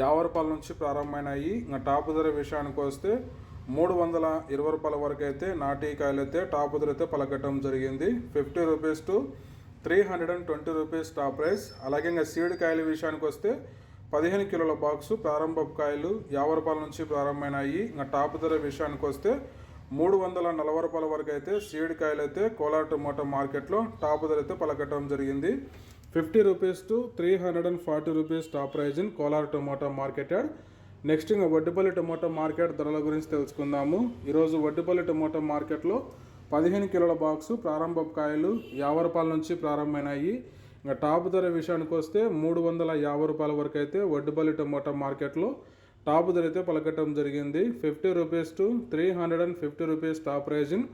యాభై రూపాయల నుంచి ప్రారంభమైనాయి. ఇంకా టాప్ ధర విషయానికి వస్తే మూడు వందల ఇరవై రూపాయల వరకు అయితే నాటికాయలు అయితే టాప్ ధర అయితే పలకటం జరిగింది. Fifty rupees to three hundred and twenty rupees top price. అలాగే ఇంకా సీడ్ కాయల విషయానికి వస్తే పదిహేను కిలోల బాక్సు ప్రారంభ కాయలు యాభై రూపాయల నుంచి ప్రారంభమైనాయి. ఇంకా టాప్ ధర విషయానికి వస్తే మూడు వందల నలభై రూపాయల వరకు అయితే సీడ్ కాయలు అయితే కోలార్ టొమాటో మార్కెట్లో టాప్ ధర అయితే పలకటం జరిగింది. Fifty rupees to three hundred and forty rupees top prize in Kolar tomato market next ఇంకా వడ్డిపల్లి టొమాటో మార్కెట్ ధరల గురించి తెలుసుకుందాము. ఈరోజు వడ్డిపల్లి టొమాటో మార్కెట్లో పదిహేను కిలోల బాక్సు ప్రారంభ కాయలు యాభై రూపాయల నుంచి ప్రారంభమైనాయి. ఇంకా టాప్ ధర విషయానికి వస్తే మూడు వందల యాభై రూపాయల వరకు అయితే వడ్డిపల్లి టొమాటో మార్కెట్లో టాప్ ధర అయితే పలకటం జరిగింది. Fifty rupees to three hundred and fifty rupees top prize in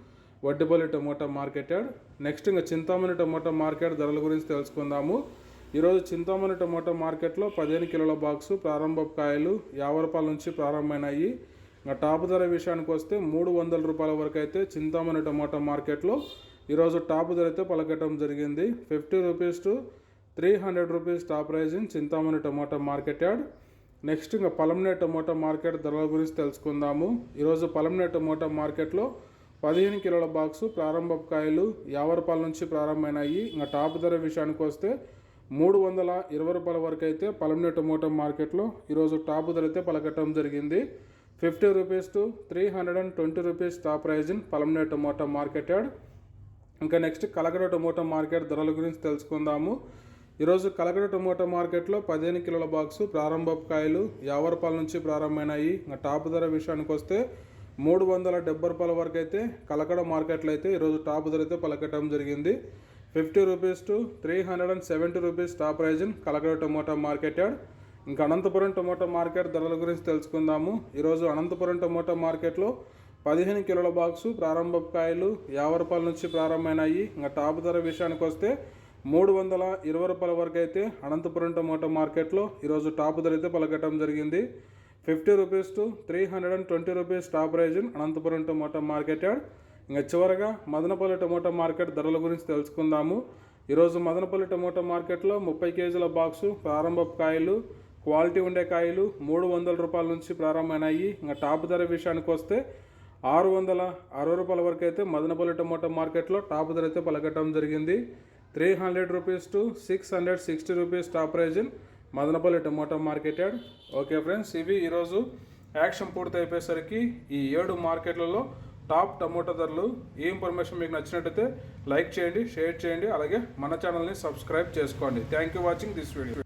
Vaddipalli tomato market yard next ఇంకా చింతామణి టమోటా మార్కెట్ ధరల గురించి తెలుసుకుందాము. ఈరోజు చింతామణి టమోటా మార్కెట్లో పదిహేను కిలోల బాక్సు ప్రారంభ కాయలు యాభై రూపాయల నుంచి ప్రారంభమైనాయి. ఇంకా టాప్ ధర విషయానికి వస్తే మూడు వందల రూపాయల వరకు అయితే చింతామణి టమోటా మార్కెట్లో ఈరోజు టాప్ ధర అయితే పలకటం జరిగింది. Fifty rupees to three hundred rupees top prize in Chintamani tomato market yard next ఇంకా పలంనే టమోటా మార్కెట్ ధరల గురించి తెలుసుకుందాము. ఈరోజు పలంనే టమోటా మార్కెట్లో పదిహేను కిలోల బాక్సు ప్రారంభ కాయలు యాభై రూపాయల నుంచి ప్రారంభమైనాయి. ఇంకా టాప్ ధర విషయానికి వస్తే మూడు వందల ఇరవై రూపాయల వరకు అయితే పలంనే టమోటా మార్కెట్లో ఈరోజు టాప్ ధర అయితే పలకటం జరిగింది. Fifty rupees to three hundred and twenty rupees top prize in Palamaner tomato market yard ఇంకా నెక్స్ట్ కలగడ టమోటా మార్కెట్ ధరల గురించి తెలుసుకుందాము. ఈరోజు కలగడ టొమాటో మార్కెట్లో పదిహేను కిలోల బాక్సు ప్రారంభ కాయలు యాభై రూపాయల నుంచి ప్రారంభమైనాయి. ఇంకా టాప్ ధర విషయానికి వస్తే మూడు వందల డెబ్బై రూపాయల వరకు అయితే కలకడ మార్కెట్లో అయితే ఈరోజు టాప్ ధర అయితే పలకటం జరిగింది. Fifty rupees to three hundred and seventy rupees top prize in Kalakada tomato market yard ఇంకా అనంతపురం టొమాటో మార్కెట్ ధరల గురించి తెలుసుకుందాము. ఈరోజు అనంతపురం టొమాటో మార్కెట్లో పదిహేను కిలోల బాక్సు ప్రారంభ కాయలు యాభై రూపాయల నుంచి ప్రారంభమైనాయి. ఇంకా టాప్ ధర విషయానికి వస్తే మూడు వందల ఇరవై రూపాయల వరకు అయితే అనంతపురం టమాటో మార్కెట్లో ఈరోజు టాప్ ధర అయితే పలకటం జరిగింది. Fifty rupees to three hundred and twenty rupees top prize in Anantapuram tomato market yard ఇంకా చివరగా మదనపల్లి టమోటా మార్కెట్ ధరల గురించి తెలుసుకుందాము. ఈరోజు మదనపల్లి టమోటా మార్కెట్లో ముప్పై కేజీల బాక్సు ప్రారంభ కాయలు క్వాలిటీ ఉండే కాయలు మూడు వందల రూపాయల నుంచి ప్రారంభమైనాయి. ఇంకా టాప్ ధర విషయానికి వస్తే ఆరు వందల అరవై రూపాయల వరకు అయితే మదనపల్లి టమోటా మార్కెట్లో టాప్ ధర అయితే పలకటం జరిగింది. Three hundred rupees to six hundred sixty rupees top prize in Madanapalle tomato market yard okay friends ఇవి ఈరోజు యాక్షన్ పూర్తి అయిపోయేసరికి ఈ ఏడు మార్కెట్లలో టాప్ టమోటా ధరలు. ఈ ఇన్ఫర్మేషన్ మీకు నచ్చినట్టయితే లైక్ చేయండి షేర్ చేయండి అలాగే మన ఛానల్ని సబ్స్క్రైబ్ చేసుకోండి. Thank you watching this video